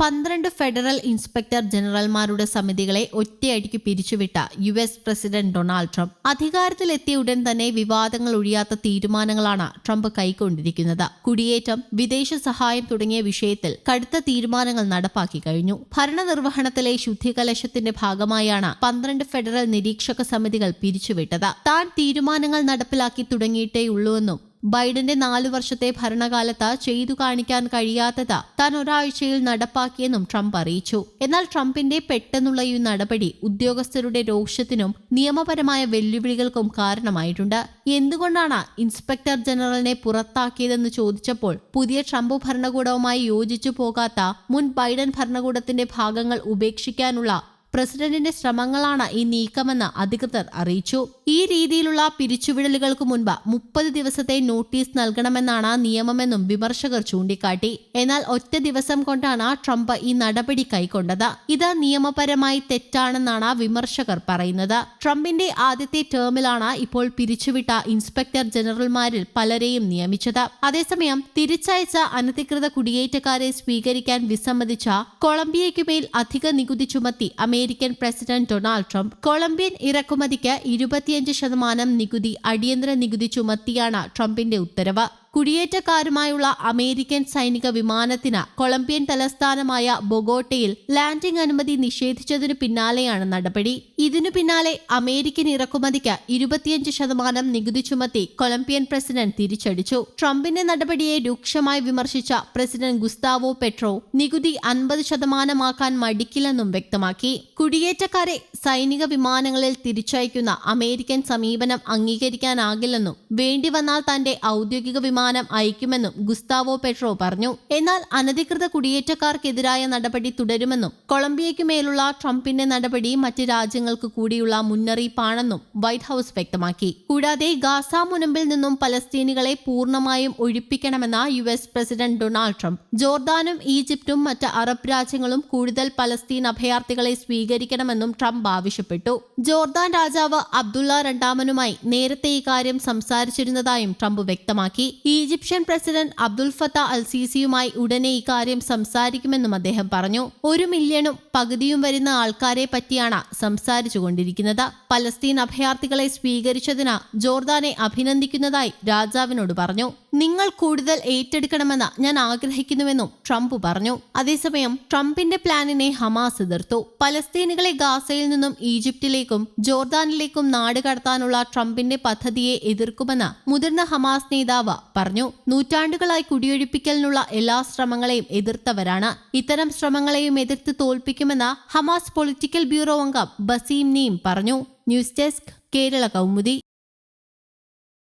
പന്ത്രണ്ട് federal inspector ജനറൽമാരുടെ സമിതികളെ ഒറ്റയടിക്ക് പിരിച്ചുവിട്ട U S president Donald Trump അധികാരത്തിലെത്തിയ ഉടൻ തന്നെ വിവാദങ്ങൾ ഒഴിയാത്ത തീരുമാനങ്ങളാണ് ട്രംപ് കൈക്കൊണ്ടിരിക്കുന്നത്. കുടിയേറ്റം വിദേശ സഹായം തുടങ്ങിയ വിഷയത്തിൽ കടുത്ത തീരുമാനങ്ങൾ നടപ്പാക്കി കഴിഞ്ഞു. ഭരണനിർവഹണത്തിലെ ശുദ്ധികലശത്തിന്റെ ഭാഗമായാണ് പന്ത്രണ്ട് ഫെഡറൽ നിരീക്ഷക സമിതികൾ പിരിച്ചുവിട്ടത്. താൻ തീരുമാനങ്ങൾ നടപ്പിലാക്കി തുടങ്ങിയിട്ടേയുള്ളൂവെന്നും ബൈഡന്റെ നാലു വർഷത്തെ ഭരണകാലത്ത് ചെയ്തു കാണിക്കാൻ കഴിയാത്തത് താൻ ഒരാഴ്ചയിൽ നടപ്പാക്കിയെന്നും ട്രംപ് അറിയിച്ചു. എന്നാൽ ട്രംപിന്റെ പെട്ടെന്നുള്ള ഈ നടപടി ഉദ്യോഗസ്ഥരുടെ രോഷത്തിനും നിയമപരമായ വെല്ലുവിളികൾക്കും കാരണമായിട്ടുണ്ട്. എന്തുകൊണ്ടാണ് ഇൻസ്പെക്ടർ ജനറലിനെ പുറത്താക്കിയതെന്ന് ചോദിച്ചപ്പോൾ പുതിയ ട്രംപ് ഭരണകൂടവുമായി യോജിച്ചു പോകാത്ത മുൻ ബൈഡൻ ഭരണകൂടത്തിന്റെ ഭാഗങ്ങൾ ഉപേക്ഷിക്കാനുള്ള പ്രസിഡന്റിന്റെ ശ്രമങ്ങളാണ് ഈ നീക്കമെന്ന് അധികൃതർ അറിയിച്ചു. ഈ രീതിയിലുള്ള പിരിച്ചുവിടലുകൾക്ക് മുൻപ് മുപ്പത് ദിവസത്തെ നോട്ടീസ് നൽകണമെന്നാണ് നിയമമെന്നും വിമർശകർ ചൂണ്ടിക്കാട്ടി. എന്നാൽ ഒറ്റ ദിവസം കൊണ്ടാണ് ട്രംപ് ഈ നടപടി കൈക്കൊണ്ടത്. ഇത് നിയമപരമായി തെറ്റാണെന്നാണ് വിമർശകർ പറയുന്നത്. ട്രംപിന്റെ ആദ്യത്തെ ടേമിലാണ് ഇപ്പോൾ പിരിച്ചുവിട്ട ഇൻസ്പെക്ടർ ജനറൽമാരിൽ പലരെയും നിയമിച്ചത്. അതേസമയം തിരിച്ചയച്ച അനധികൃത കുടിയേറ്റക്കാരെ സ്വീകരിക്കാൻ വിസമ്മതിച്ച കൊളംബിയയ്ക്കുമേൽ അധിക നികുതി ചുമത്തി American president Donald Trump Colombian ഇറക്കുമതിക്ക് ഇരുപത്തിയഞ്ച് ശതമാനം നികുതി അടിയന്തര നികുതി ചുമത്തിയാണ് ട്രംപിന്റെ ഉത്തരവ്. കുടിയേറ്റക്കാരുമായുള്ള അമേരിക്കൻ സൈനിക വിമാനത്തിന് കൊളംബിയൻ തലസ്ഥാനമായ ബൊഗോട്ടയിൽ ലാൻഡിംഗ് അനുമതി നിഷേധിച്ചതിനു പിന്നാലെയാണ് നടപടി. ഇതിനു പിന്നാലെ അമേരിക്കൻ ഇറക്കുമതിക്ക് ഇരുപത്തിയഞ്ച് ശതമാനം നികുതി ചുമത്തി കൊളംബിയൻ പ്രസിഡന്റ് തിരിച്ചടിച്ചു. ട്രംപിന്റെ നടപടിയെ രൂക്ഷമായി വിമർശിച്ച പ്രസിഡന്റ് ഗുസ്താവോ പെട്രോ നികുതി അൻപത് ശതമാനമാക്കാൻ മടിക്കില്ലെന്നും വ്യക്തമാക്കി. കുടിയേറ്റക്കാരെ സൈനിക വിമാനങ്ങളിൽ തിരിച്ചയക്കുന്ന അമേരിക്കൻ സമീപനം അംഗീകരിക്കാനാകില്ലെന്നും വേണ്ടിവന്നാൽ തന്റെ ഔദ്യോഗിക വിമാനം അയക്കുമെന്നും ഗുസ്താവോ പെട്രോ പറഞ്ഞു. എന്നാൽ അനധികൃത കുടിയേറ്റക്കാർക്കെതിരായ നടപടി തുടരുമെന്നും കൊളംബിയയ്ക്കു മേലുള്ള ട്രംപിന്റെ നടപടി മറ്റ് രാജ്യങ്ങൾക്ക് കൂടിയുള്ള മുന്നറിയിപ്പാണെന്നും വൈറ്റ് ഹൌസ് വ്യക്തമാക്കി. കൂടാതെ ഗാസ മുനമ്പിൽ നിന്നും പലസ്തീനികളെ പൂർണമായും ഒഴിപ്പിക്കണമെന്ന U S president Donald Trump ജോർദാനും ഈജിപ്തും മറ്റ് അറബ് രാജ്യങ്ങളും കൂടുതൽ പലസ്തീൻ അഭയാർത്ഥികളെ സ്വീകരിക്കണമെന്നും ട്രംപ് ആവശ്യപ്പെട്ടു. ജോർദാൻ രാജാവ് അബ്ദുള്ള രണ്ടാമനുമായി നേരത്തെ ഇക്കാര്യം സംസാരിച്ചിരുന്നതായും ട്രംപ് വ്യക്തമാക്കി. Egyptian president Abdel Fattah al സീസിയുമായി ഉടനെ ഇക്കാര്യം സംസാരിക്കുമെന്നും അദ്ദേഹം പറഞ്ഞു. ഒരു മില്യണും പകുതിയും വരുന്ന ആൾക്കാരെ പറ്റിയാണ് സംസാരിച്ചു കൊണ്ടിരിക്കുന്നത് പലസ്തീൻ അഭയാർത്ഥികളെ സ്വീകരിച്ചതിന് ജോർദാനെ അഭിനന്ദിക്കുന്നതായി രാജാവിനോട് പറഞ്ഞു. നിങ്ങൾ കൂടുതൽ ഏറ്റെടുക്കണമെന്ന് ഞാൻ ആഗ്രഹിക്കുന്നുവെന്നും ട്രംപ് പറഞ്ഞു. അതേസമയം ട്രംപിന്റെ പ്ലാനിനെ ഹമാസ് എതിർത്തു. പലസ്തീനുകളെ ഗാസയിൽ നിന്നും ഈജിപ്തിലേക്കും ജോർദാനിലേക്കും നാട് കടത്താനുള്ള ട്രംപിന്റെ പദ്ധതിയെ എതിർക്കുമെന്ന് മുതിർന്ന ഹമാസ് നേതാവ് പറഞ്ഞു നൂറ്റാണ്ടുകളായി കുടിയൊഴിപ്പിക്കലിനുള്ള എല്ലാ ശ്രമങ്ങളെയും എതിർത്തവരാണ്. ഇത്തരം ശ്രമങ്ങളെയും എതിർത്ത് തോൽപ്പിക്കുമെന്ന് ഹമാസ് പൊളിറ്റിക്കൽ ബ്യൂറോ അംഗം ബസീം നീം പറഞ്ഞു. News desk Kerala Kaumudi.